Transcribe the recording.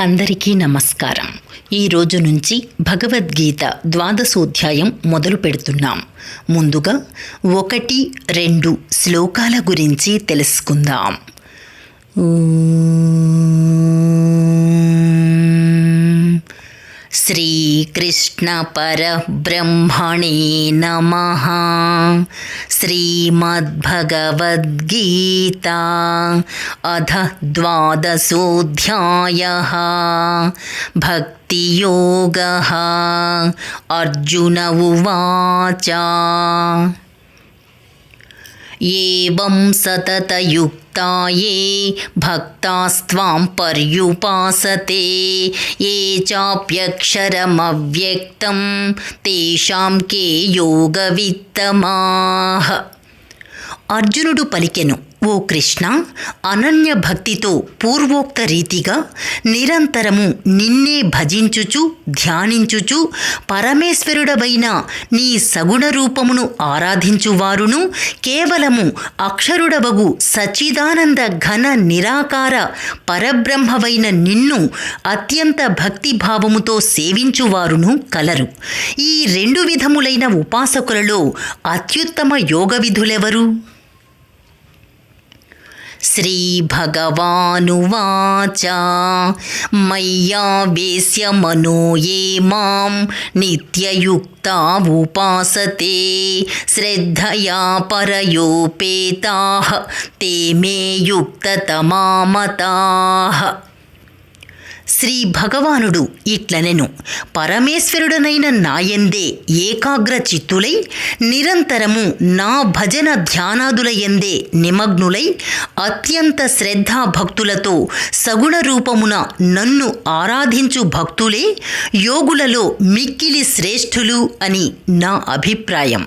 అందరికీ నమస్కారం. ఈ రోజు నుంచి భగవద్గీత ద్వాదశోధ్యాయం మొదలు పెడుతున్నాం. ముందుగా ఒకటి రెండు శ్లోకాల గురించి తెలుసుకుందాం. श्रीकृष्णपरब्रह्मणे नमः। श्रीमद्भगवद्गीता अध द्वादशोऽध्यायः। भक्तियोगः अर्जुन उवाच। ఏం సతతయుక్తాయే భక్తాస్త్వాం పర్యుపాసతే ఏ చాప్యక్షరమవ్యక్తం తేషాం కే యోగవిత్తమాహ అర్జునుడు పలికెను ఓ కృష్ణ అనన్య భక్తితో పూర్వోక్త రీతిగా నిరంతరము నిన్నే భజించుచు ధ్యానించుచు పరమేశ్వరుడవైన నీ సగుణ రూపమును ఆరాధించువారును కేవలము అక్షరుడవగు సచిదానంద ఘన నిరాకార పరబ్రహ్మవైన నిన్ను అత్యంత భక్తిభావముతో సేవించువారును కలరు. ఈ రెండు విధములైన ఉపాసకులలో అత్యుత్తమ యోగ విధులెవరు? श्रीभगवानुवाच मय्यावेश्य मनो ये मां नित्ययुक्ता उपासते श्रद्धया परयोपेताः ते मे युक्ततमामताः శ్రీ భగవానుడు ఇట్లనెను. పరమేశ్వరుడనైన నాయందే ఏకాగ్ర చిత్తులై నిరంతరము నా భజన ధ్యానాదులయందే నిమగ్నులై అత్యంత శ్రద్ధాభక్తులతో సగుణ రూపమున నన్ను ఆరాధించు భక్తులే యోగులలో మిక్కిలి శ్రేష్ఠులు అని నా అభిప్రాయం.